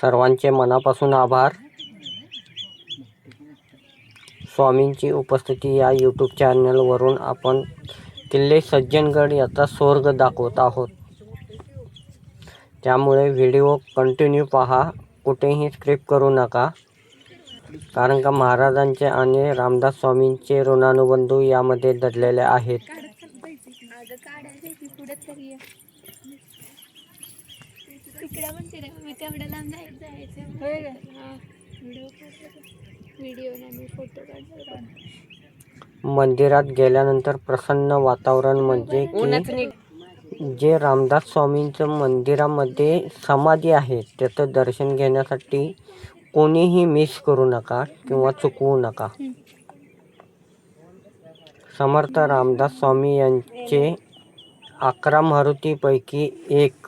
सर्वांचे मनापासून आभार. स्वामींची उपस्थिती या यूट्यूब चॅनलवरून आपण किल्ले सज्जनगड याचा स्वर्ग दाखवत आहोत. त्यामुळे व्हिडिओ कंटिन्यू पहा. कुठेही स्क्रिप करू नका. कारण का महाराजांचे आणि रामदास स्वामींचे ऋणानुबंधू यामध्ये दडलेले आहेत अगं काढायचं की पुढे तरी ये. म्हणते ना मी तेवढ्या लांब नाही जायचं. हा व्हिडिओ व्हिडिओ नाही फोटो काढतो मंदिरात गेल्यानंतर प्रसन्न वातावरण म्हणजे की जे रामदास स्वामींचं मंदिरामध्ये समाधी आहे त्याचं दर्शन घेण्यासाठी कोणीही मिस करू नका किंवा चुकवू नका. समर्थ रामदास स्वामी यांचे अकरा मारुतीपैकी एक.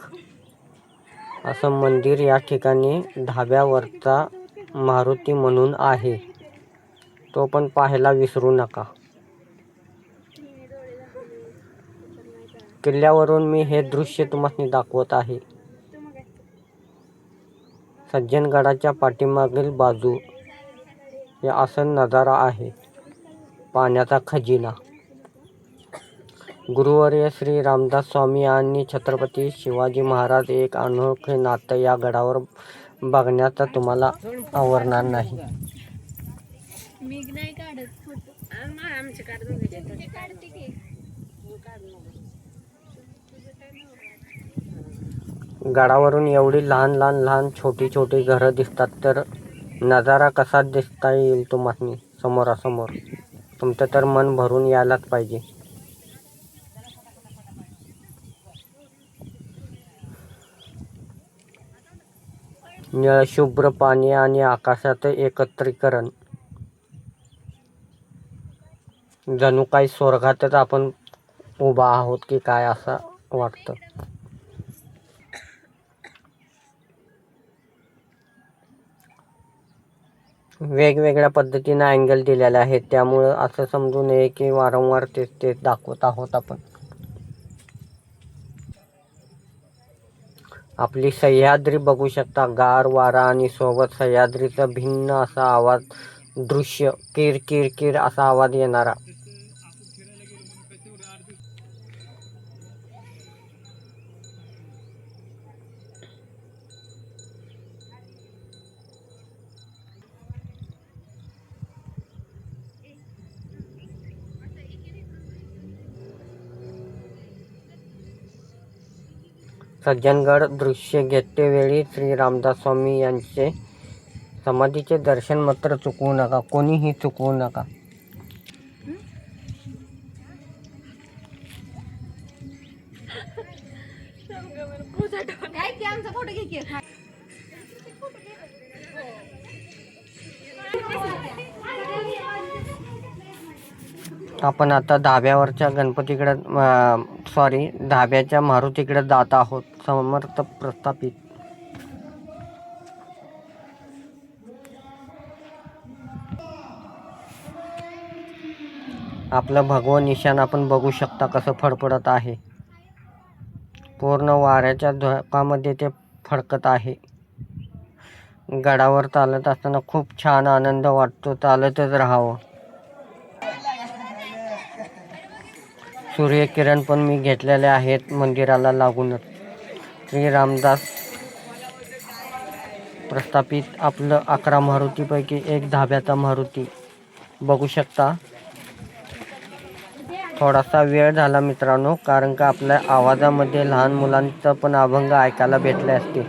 असं मंदिर या ठिकाणी धाब्यावरचा मारुती म्हणून आहे. तो पण पाहायला विसरू नका. किल्ल्यावरून मी हे दृश्य तुम्हाला दाखवत आहे. सज्जनगडाच्या पाठीमागील बाजू हे असं नजारा आहे. पाण्याचा खजिना. गुरुवर्य श्री रामदास स्वामी आणि छत्रपती शिवाजी महाराज एक अनोखे नातं या गडावर बघण्याचा तुम्हाला आवडणार नाही. गडावरून एवढी लहान लहान लहान छोटी छोटी घरं दिसतात तर नजारा कसा दिसता येईल तुम्हाला समोरासमोर. तुमचं तर मन भरून यायलाच पाहिजे. निळशुभ्र पाणी आणि आकाशाचं एकत्रीकरण. जणू काही स्वर्गातच आपण उभा आहोत की काय असं वाटतं? वेगवेगळ्या पद्धतीनं अँगल दिलेले आहेत. त्यामुळं असं समजू नये की वारंवार तेच तेच दाखवत आहोत आपण. आपली सह्याद्री बघू शकता. गार वारा आणि सोबत सह्याद्रीचा भिन्न असा आवाज दृश्य किर किर किर असा आवाज येणारा. सज्जनगड दृश्य घेतेवेळी श्री रामदास स्वामी यांचे समाधीचे दर्शन मात्र चुकवू नका. कोणीही चुकवू नका. आपण आता धाब्यावरच्या गणपतीकडे सॉरी धाब्याच्या मारुतीकडे जात आहोत समर्थ प्रस्थापित. आपलं भगवं निशाण आपण बघू शकता कसं फडफडत आहे. पूर्ण वाऱ्याच्या धोकामध्ये ते फडकत आहे. गडावर चालत असताना खूप छान आनंद वाटतो चालतच राहावं. सूर्यकिरण पण मी घेतलेले आहेत मंदिराला लागूनच. श्री रामदास प्रस्थापित आपलं अकरा मारुतीपैकी एक धाब्याचा मारुती. बघू शकता? थोडासा वेळ झाला मित्रांनो कारण का आपल्या आवाजामध्ये लहान मुलांचं पण अभंग ऐकायला भेटले असते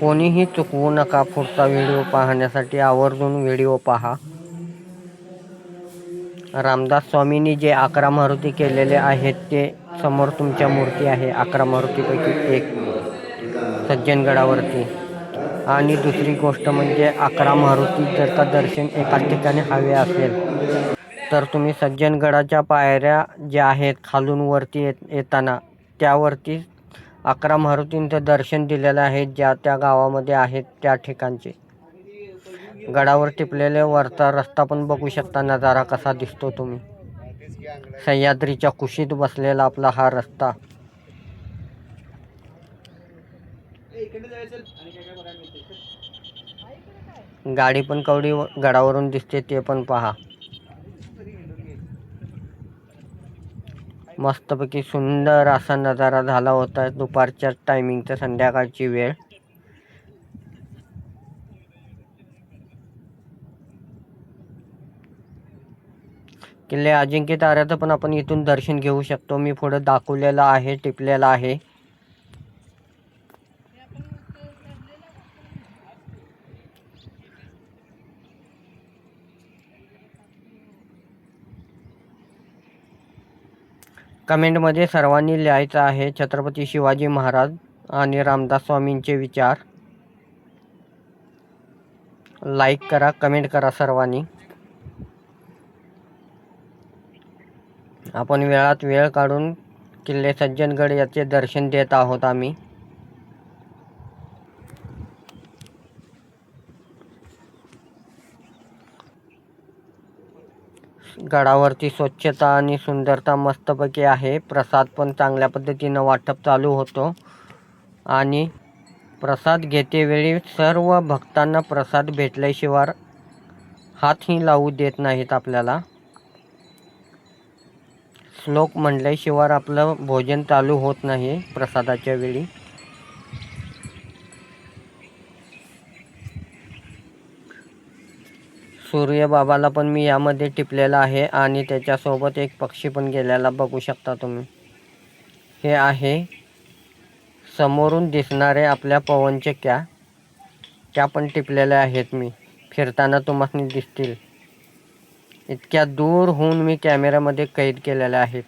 कोणीही चुकवू नका. पुढचा व्हिडिओ पाहण्यासाठी आवर्जून व्हिडिओ पहा. रामदास स्वामींनी जे अकरा मारुती केलेले आहेत ते समोर तुमच्या मूर्ती आहे. अकरा मारुतीपैकी एक सज्जनगडावरती. आणि दुसरी गोष्ट म्हणजे अकरा मारुती जर का दर्शन एकाच ठिकाणी हवे असेल तर तुम्ही सज्जनगडाच्या पायऱ्या ज्या आहेत खालून वरती येत येताना त्यावरती अकरा मारुतींचं दर्शन दिलेलं आहे ज्या त्या गावामध्ये आहेत त्या ठिकाणचे. गडावर टिपलेले वरचा रस्ता पण बघू शकता नजारा कसा दिसतो तुम्ही. सह्याद्रीच्या कुशीत बसलेला आपला हा रस्ता. गाडी पण कवडी गडावरून दिसते ते पण पहा. मस्तपैकी सुंदर असा नजारा झाला होता दुपारच्या टायमिंगचा संध्याकाळची वेळ. किल्ले अजिंक्य ताऱ्याचं पण आपण इथून दर्शन घेऊ शकतो. मी पुढं दाखवलेलं आहे टिपलेलं आहे. कमेंटमध्ये सर्वांनी लिहायचं आहे छत्रपती शिवाजी महाराज आणि रामदास स्वामींचे विचार. लाईक करा कमेंट करा सर्वांनी. आपण वेळात वेळ काढून किल्ले सज्जनगड याचे दर्शन देत आहोत आम्ही. गडावरची स्वच्छता आणि सुंदरता मस्तपैकी आहे. प्रसाद पण चांगल्या पद्धतीनं वाटप चालू होतो. आणि प्रसाद घेतेवेळी सर्व भक्तांना प्रसाद भेटल्याशिवाय हातही लावू देत नाहीत आपल्याला. श्लोक म्हटल्याशिवाय आपलं भोजन चालू होत नाही प्रसादाच्या वेळी. सूर्यबाबाला पण मी यामध्ये टिपलेला आहे आणि त्याच्यासोबत एक पक्षी पण गेलेला बघू शकता तुम्ही. हे आहे समोरून दिसणारे आपल्या पवनचक्क्या त्या पण टिपलेल्या आहेत मी. फिरताना तुम्हाला दिसतील. इतक्या दूर होऊन मी कॅमेऱ्यामध्ये कैद केलेल्या आहेत.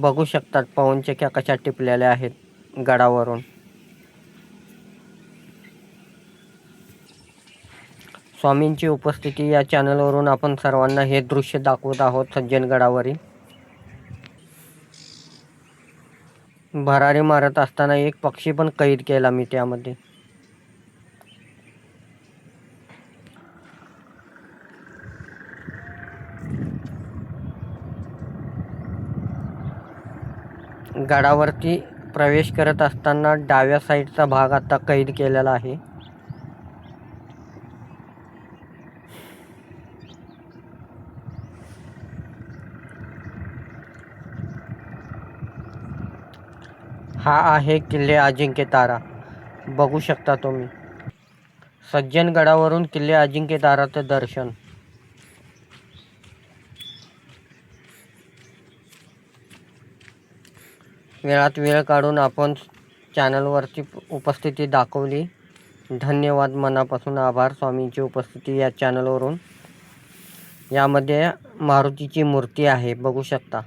बघू शकतात पवनचक्क्या कशा टिपलेल्या आहेत गडावरून. स्वामींची उपस्थिती या चॅनलवरून आपण सर्वांना हे दृश्य दाखवत आहोत सज्जनगडावरील भरारी मारत असताना एक पक्षी पण कैद केला मी त्यामध्ये. गडावरती प्रवेश करत असताना डाव्या साईडचा भाग आता कैद केलेला आहे. हा आहे किल्ले अजिंक्य तारा. बघू शकता तुम्ही. सज्जनगडावरून किल्ले अजिंक्य ताराचं दर्शन. वेळात वेळ काढून आपण चॅनलवरची उपस्थिती दाखवली. धन्यवाद. मनापासून आभार. स्वामींची उपस्थिती या चॅनलवरून. यामध्ये मारुतीची मूर्ती आहे. बघू शकता.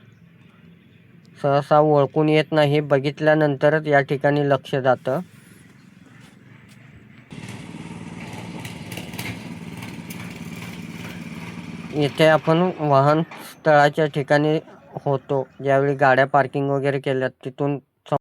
सहसा ओळखून येत नाही. बघितल्यानंतरच या ठिकाणी लक्ष जातं. येथे आपण वाहन स्थळाच्या ठिकाणी होतो. ज्यावेळी गाड्या पार्किंग वगैरे केल्यात तिथून